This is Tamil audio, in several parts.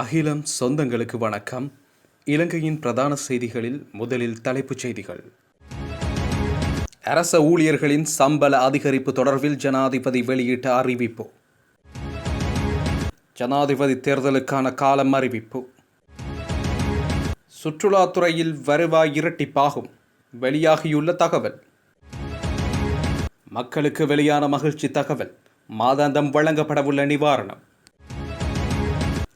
அகிலம் சொந்தங்களுக்கு வணக்கம். இலங்கையின் பிரதான செய்திகளில் முதலில் தலைப்புச் செய்திகள். அரச ஊழியர்களின் சம்பள அதிகரிப்பு தொடர்பில் ஜனாதிபதி வெளியிட்ட அறிவிப்பு. ஜனாதிபதி தேர்தலுக்கான காலம் அறிவிப்பு. சுற்றுலாத்துறையில் வருவாய் இரட்டிப்பாகும். வெளியாகியுள்ள தகவல். மக்களுக்கு வெளியான மகிழ்ச்சி தகவல். மாதாந்தம் வழங்கப்படவுள்ள நிவாரணம்.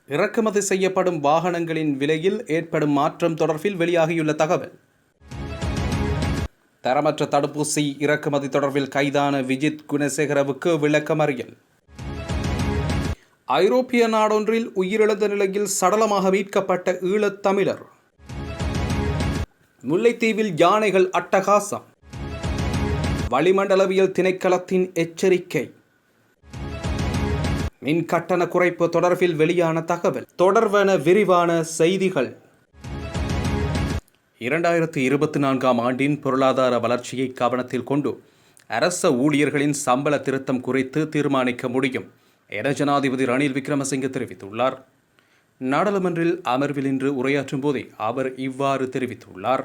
இறக்குமதி செய்யப்படும் வாகனங்களின் விலையில் ஏற்படும் மாற்றம் தொடர்பில் வெளியாகியுள்ள தகவல். தரமற்ற தடுப்பூசி இறக்குமதி தொடர்பில் கைதான விஜித் குணசேகரவுக்கு விளக்கமறியல் ஐரோப்பிய நாடொன்றில் உயிரிழந்த நிலையில் சடலமாக மீட்கப்பட்ட ஈழத்தமிழர் முல்லைத்தீவில் யானைகள் அட்டகாசம். வளிமண்டலவியல் திணைக்களத்தின் எச்சரிக்கை. மின் கட்டண குறைப்பு தொடர்பில் வெளியான தகவல். தொடர்பான விரிவான செய்திகள். இரண்டாயிரத்தி இருபத்தி நான்காம் ஆண்டின் பொருளாதார வளர்ச்சியை கவனத்தில் கொண்டு அரச ஊழியர்களின் சம்பள திருத்தம் குறித்து தீர்மானிக்க முடியும் என ஜனாதிபதி ரணில் விக்ரமசிங்க தெரிவித்துள்ளார். நாடாளுமன்றில் அமர்வில் இன்று உரையாற்றும் போதே அவர் இவ்வாறு தெரிவித்துள்ளார்.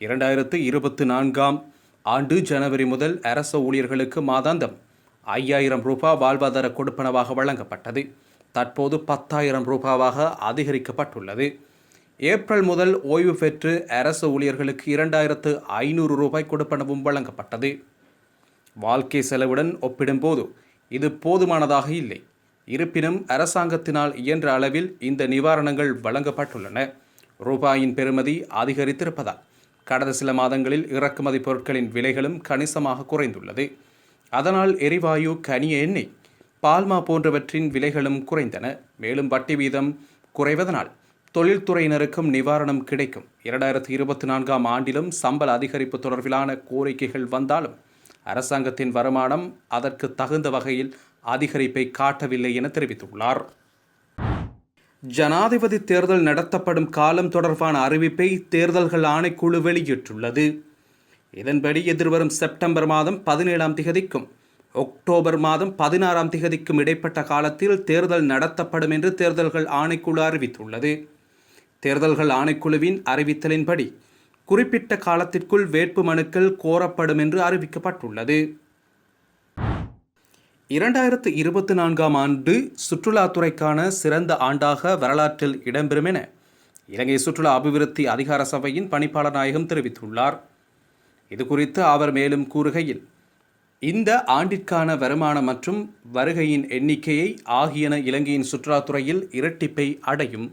இரண்டாயிரத்து இருபத்தி நான்காம் ஆண்டு ஜனவரி முதல் அரச ஊழியர்களுக்கு மாதாந்தம் ஐயாயிரம் ரூபாய் வாழ்வாதார கொடுப்பனவாக வழங்கப்பட்டது. தற்போது பத்தாயிரம் ரூபாவாக அதிகரிக்கப்பட்டுள்ளது. ஏப்ரல் முதல் ஓய்வு பெற்று அரசு ஊழியர்களுக்கு இரண்டாயிரத்து ஐநூறு ரூபாய் கொடுப்பனவும் வழங்கப்பட்டது. வாழ்க்கை செலவுடன் ஒப்பிடும்போது இது போதுமானதாக இல்லை. இருப்பினும் அரசாங்கத்தினால் இயன்ற அளவில் இந்த நிவாரணங்கள் வழங்கப்பட்டுள்ளன. ரூபாயின் பெறுமதி அதிகரித்திருப்பதால் கடந்த சில மாதங்களில் இறக்குமதி பொருட்களின் விலைகளும் கணிசமாக குறைந்துள்ளது. அதனால் எரிவாயு கனிய எண்ணெய் பால்மா போன்றவற்றின் விலைகளும் குறைந்தன. மேலும் வட்டி வீதம் குறைவதனால் தொழில்துறையினருக்கும் நிவாரணம் கிடைக்கும். இரண்டாயிரத்தி இருபத்தி நான்காம் ஆண்டிலும் சம்பள அதிகரிப்பு தொடர்பிலான கோரிக்கைகள் வந்தாலும் அரசாங்கத்தின் வருமானம் அதற்கு தகுந்த வகையில் அதிகரிப்பை காட்டவில்லை என தெரிவித்துள்ளார். ஜனாதிபதி தேர்தல் நடத்தப்படும் காலம் தொடர்பான அறிவிப்பை தேர்தல்கள் ஆணைக்குழு வெளியிட்டுள்ளது. இதன்படி எதிர்வரும் செப்டம்பர் மாதம் பதினேழாம் திகதிக்கும் அக்டோபர் மாதம் பதினாறாம் திகதிக்கும் இடைப்பட்ட காலத்தில் தேர்தல் நடத்தப்படும் என்று தேர்தல்கள் ஆணைக்குழு அறிவித்துள்ளது. தேர்தல்கள் ஆணைக்குழுவின் அறிவித்தலின்படி குறிப்பிட்ட காலத்திற்குள் வேட்பு மனுக்கள் கோரப்படும் என்று அறிவிக்கப்பட்டுள்ளது. இரண்டாயிரத்து இருபத்தி நான்காம் ஆண்டு சுற்றுலாத்துறைக்கான சிறந்த ஆண்டாக வரலாற்றில் இடம்பெறும் என இலங்கை சுற்றுலா அபிவிருத்தி அதிகார சபையின் பணிப்பாளர் நாயகம் தெரிவித்துள்ளார். இது குறித்து அவர் மேலும் கூறுகையில் இந்த ஆண்டிற்கான வருமானம் மற்றும் வருகையின் எண்ணிக்கையை ஆகியன இலங்கையின் சுற்றுலாத்துறையில் இரட்டிப்பை அடையும்.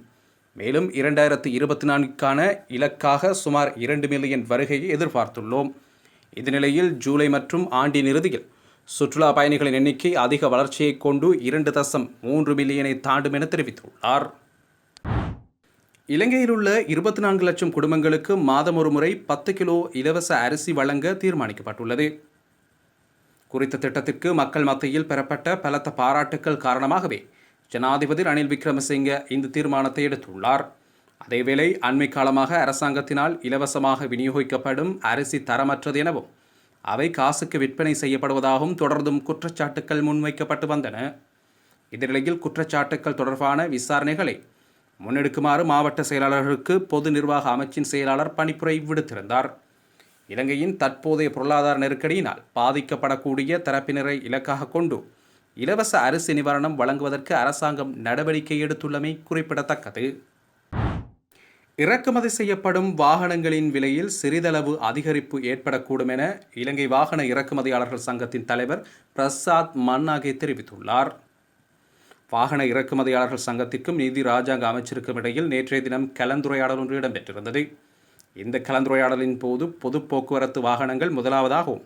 மேலும் இரண்டாயிரத்து இருபத்தி நான்குக்கான இலக்காக சுமார் இரண்டு மில்லியன் வருகையை எதிர்பார்த்துள்ளோம். இந்த நிலையில் ஜூலை மற்றும் ஆண்டின் இறுதியில் சுற்றுலா பயணிகளின் எண்ணிக்கை அதிக வளர்ச்சியை கொண்டு இரண்டு தசம் மூன்று மில்லியனை தாண்டும் என தெரிவித்துள்ளார். இலங்கையில் உள்ள இருபத்தி நான்கு லட்சம் குடும்பங்களுக்கு மாதம் ஒரு முறை பத்து கிலோ இலவச அரிசி வழங்க தீர்மானிக்கப்பட்டுள்ளது. குறித்த திட்டத்திற்கு மக்கள் மத்தியில் பெறப்பட்ட பலத்த பாராட்டுக்கள் காரணமாகவே ஜனாதிபதி ரணில் விக்ரமசிங்க இந்த தீர்மானத்தை எடுத்துள்ளார். அதேவேளை அண்மை காலமாக அரசாங்கத்தினால் இலவசமாக விநியோகிக்கப்படும் அரிசி தரமற்றது எனவும் அவை காசுக்கு விற்பனை செய்யப்படுவதாகவும் தொடர்ந்தும் குற்றச்சாட்டுக்கள் முன்வைக்கப்பட்டு வந்தன. இதனிடையில் குற்றச்சாட்டுக்கள் தொடர்பான விசாரணைகளை முன்னெடுக்குமாறு மாவட்ட செயலாளர்களுக்கு பொது நிர்வாக அமைச்சின் செயலாளர் பணிப்புரை விடுத்திருந்தார் இலங்கையின் தற்போதைய பொருளாதார நெருக்கடியினால் பாதிக்கப்படக்கூடிய தரப்பினரை இலக்காக கொண்டு இலவச அரிசி நிவாரணம் வழங்குவதற்கு அரசாங்கம் நடவடிக்கை எடுத்துள்ளமை குறிப்பிடத்தக்கது. இறக்குமதி செய்யப்படும் வாகனங்களின் விலையில் சிறிதளவு அதிகரிப்பு ஏற்படக்கூடும் என இலங்கை வாகன இறக்குமதியாளர்கள் சங்கத்தின் தலைவர் பிரசாத் மன்னாகே தெரிவித்துள்ளார். வாகன இறக்குமதியாளர்கள் சங்கத்திற்கும் நீதி ராஜாங்க அமைச்சருக்கும் இடையில் நேற்றைய தினம் கலந்துரையாடல் ஒன்று இடம்பெற்றிருந்தது. இந்த கலந்துரையாடலின் போது பொது போக்குவரத்து வாகனங்கள் முதலாவதாகவும்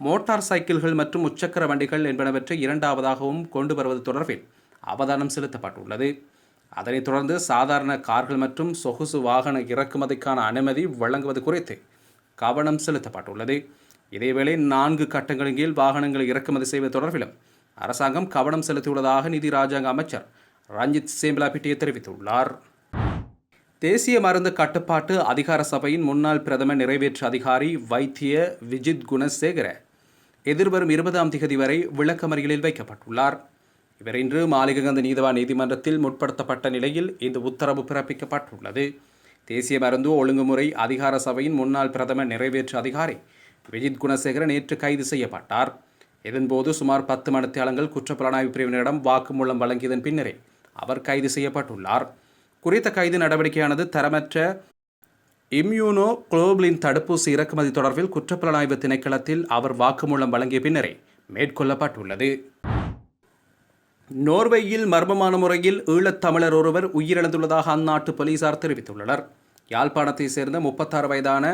மோட்டார் சைக்கிள்கள் மற்றும் முச்சக்கர வண்டிகள் என்பனவற்றை இரண்டாவதாகவும் கொண்டு வருவது தொடர்பில் அவதானம் செலுத்தப்பட்டுள்ளது. அதனைத் தொடர்ந்து சாதாரண கார்கள் மற்றும் சொகுசு வாகன இறக்குமதிக்கான அனுமதி வழங்குவது குறித்து கவனம் செலுத்தப்பட்டுள்ளது. இதேவேளை நான்கு கட்டங்களின் கீழ் வாகனங்களை இறக்குமதி செய்வது தொடர்பிலும் அரசாங்கம் கவனம் செலுத்தியுள்ளதாக நிதி ராஜாங்க அமைச்சர் ரஞ்சித் சேம்பலாபிட்டியை தெரிவித்துள்ளார். தேசிய மருந்து கட்டுப்பாட்டு அதிகார சபையின் முன்னாள் பிரதம நிறைவேற்று அதிகாரி வைத்திய விஜித் குணசேகர எதிர்வரும் இருபதாம் திகதி வரை விளக்கமறியலில் வைக்கப்பட்டுள்ளார். இவர் இன்று மாளிககந்த நீதவான் நீதிமன்றத்தில் முற்படுத்தப்பட்ட நிலையில் இந்த உத்தரவு பிறப்பிக்கப்பட்டுள்ளது. தேசிய மருந்து ஒழுங்குமுறை அதிகார சபையின் முன்னாள் பிரதம நிறைவேற்று அதிகாரி விஜித் குணசேகர நேற்று கைது செய்யப்பட்டார். இதன்போது சுமார் பத்து மணித்தியாலங்கள் குற்றப்புலனாய்வு பிரிவினரிடம் வாக்குமூலம் வழங்கியதன் பின்னரே அவர் கைது செய்யப்பட்டுள்ளார். குறித்த கைது நடவடிக்கையானது தரமற்ற இம்யூனோ குளோபலின் தடுப்பூசி இறக்குமதி தொடர்பில் குற்றப்புலனாய்வு திணைக்களத்தில் அவர் வாக்குமூலம் வழங்கிய பின்னரே மேற்கொள்ளப்பட்டுள்ளது. நோர்வேயில் மர்மமான முறையில் ஈழத்தமிழர் ஒருவர் உயிரிழந்துள்ளதாக அந்நாட்டு போலீசார் தெரிவித்துள்ளனர். யாழ்ப்பாணத்தை சேர்ந்த முப்பத்தாறு வயதான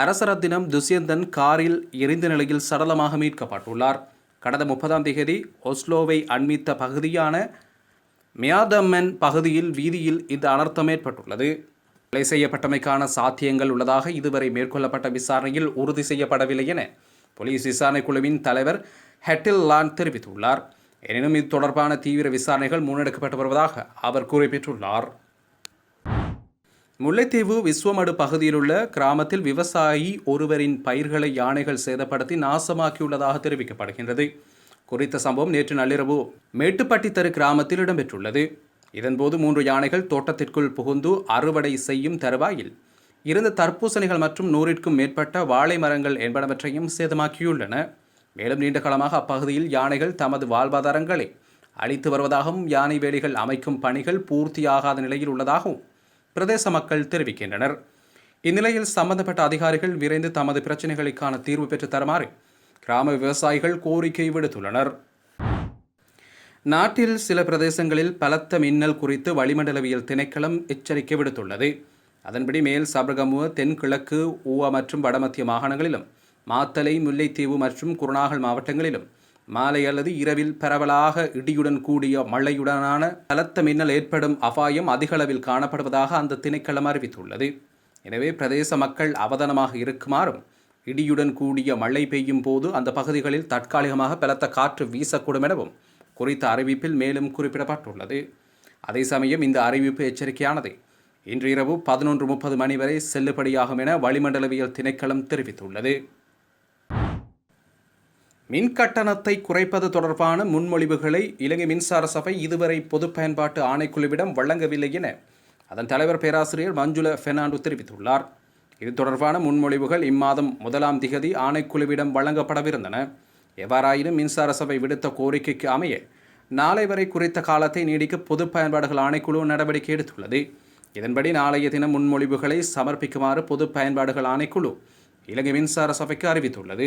அரசரத்தினம் துஷ்யந்தன் காரில் எரிந்த நிலையில் சடலமாக மீட்கப்பட்டுள்ளார். கடந்த முப்பதாம் தேதி ஒஸ்லோவை அண்மித்த பகுதியான மியாதம்மன் பகுதியில் வீதியில் இந்த அனர்த்தம் ஏற்பட்டுள்ளது. கொலை செய்யப்பட்டமைக்கான சாத்தியங்கள் உள்ளதாக இதுவரை மேற்கொள்ளப்பட்ட விசாரணையில் உறுதி செய்யப்படவில்லை என போலீஸ் விசாரணை குழுவின் தலைவர் ஹெட்டில் லான் தெரிவித்துள்ளார். எனினும் இது தொடர்பான தீவிர விசாரணைகள் முன்னெடுக்கப்பட்டு வருவதாக அவர் குறிப்பிட்டுள்ளார். முல்லைத்தீவு விஸ்வமடு பகுதியிலுள்ள கிராமத்தில் விவசாயி ஒருவரின் பயிர்களை யானைகள் சேதப்படுத்தி நாசமாக்கியுள்ளதாக தெரிவிக்கப்படுகின்றது. குறித்த சம்பவம் நேற்று நள்ளிரவு மேட்டுப்பட்டித்தரு கிராமத்தில் இடம்பெற்றுள்ளது. இதன்போது மூன்று யானைகள் தோட்டத்திற்குள் புகுந்து அறுவடை செய்யும் தருவாயில் இருந்த தர்பூசணிகள் மற்றும் நூறிற்கும் மேற்பட்ட வாழை மரங்கள் என்பனவற்றையும் சேதமாக்கியுள்ளன. மேலும் நீண்ட காலமாக அப்பகுதியில் யானைகள் தமது வாழ்வாதாரங்களை அளித்து வருவதாகவும் யானை வேலிகள் அமைக்கும் பணிகள் பூர்த்தியாகாத நிலையில் உள்ளதாகவும் பிரதேச மக்கள் தெரிவிக்கின்றனர். இந்நிலையில் சம்பந்தப்பட்ட அதிகாரிகள் விரைந்து தமது பிரச்சினைகளுக்கான தீர்வு பெற்று தருமாறு கிராம விவசாயிகள் கோரிக்கை விடுத்துள்ளனர். நாட்டில் சில பிரதேசங்களில் பலத்த மின்னல் குறித்து வளிமண்டலவியல் திணைக்களம் எச்சரிக்கை விடுத்துள்ளது. அதன்படி மேல் சபரகமுவ தென்கிழக்கு ஊவா மற்றும் வடமத்திய மாகாணங்களிலும் மாத்தலை முல்லைத்தீவு மற்றும் குருநாகல் மாவட்டங்களிலும் மாலை அல்லது இரவில் பரவலாக இடியுடன் கூடிய மழையுடனான பலத்த மின்னல் ஏற்படும் அபாயம் அதிகளவில் காணப்படுவதாக அந்த திணைக்களம் அறிவித்துள்ளது. எனவே பிரதேச மக்கள் அவதானமாக இருக்குமாறும் இடியுடன் கூடிய மழை பெய்யும் போது அந்த பகுதிகளில் தற்காலிகமாக பலத்த காற்று வீசக்கூடும் எனவும் குறித்த அறிவிப்பில் மேலும் குறிப்பிடப்பட்டுள்ளது. அதே சமயம் இந்த அறிவிப்பு எச்சரிக்கையானது. இன்று இரவு பதினொன்று முப்பது மணி வரை செல்லுபடியாகும் என வளிமண்டலவியல் திணைக்களம் தெரிவித்துள்ளது. மின் கட்டணத்தை குறைப்பது தொடர்பான முன்மொழிவுகளை இலங்கை மின்சார சபை இதுவரை பொது பயன்பாட்டு ஆணைக்குழுவிடம் வழங்கவில்லை என அதன் தலைவர் பேராசிரியர் மஞ்சுள பெர்னாண்டு தெரிவித்துள்ளார். இது தொடர்பான முன்மொழிவுகள் இம்மாதம் முதலாம் திகதி ஆணைக்குழுவிடம் வழங்கப்படவிருந்தன. எவ்வாறாயினும் மின்சார சபை விடுத்த கோரிக்கைக்கு அமைய நாளை வரை குறித்த காலத்தை நீடிக்க பொது பயன்பாடுகள் ஆணைக்குழு நடவடிக்கை எடுத்துள்ளது. இதன்படி நாளைய தினம் முன்மொழிவுகளை சமர்ப்பிக்குமாறு பொது பயன்பாடுகள் ஆணைக்குழு இலங்கை மின்சார சபைக்கு அறிவித்துள்ளது.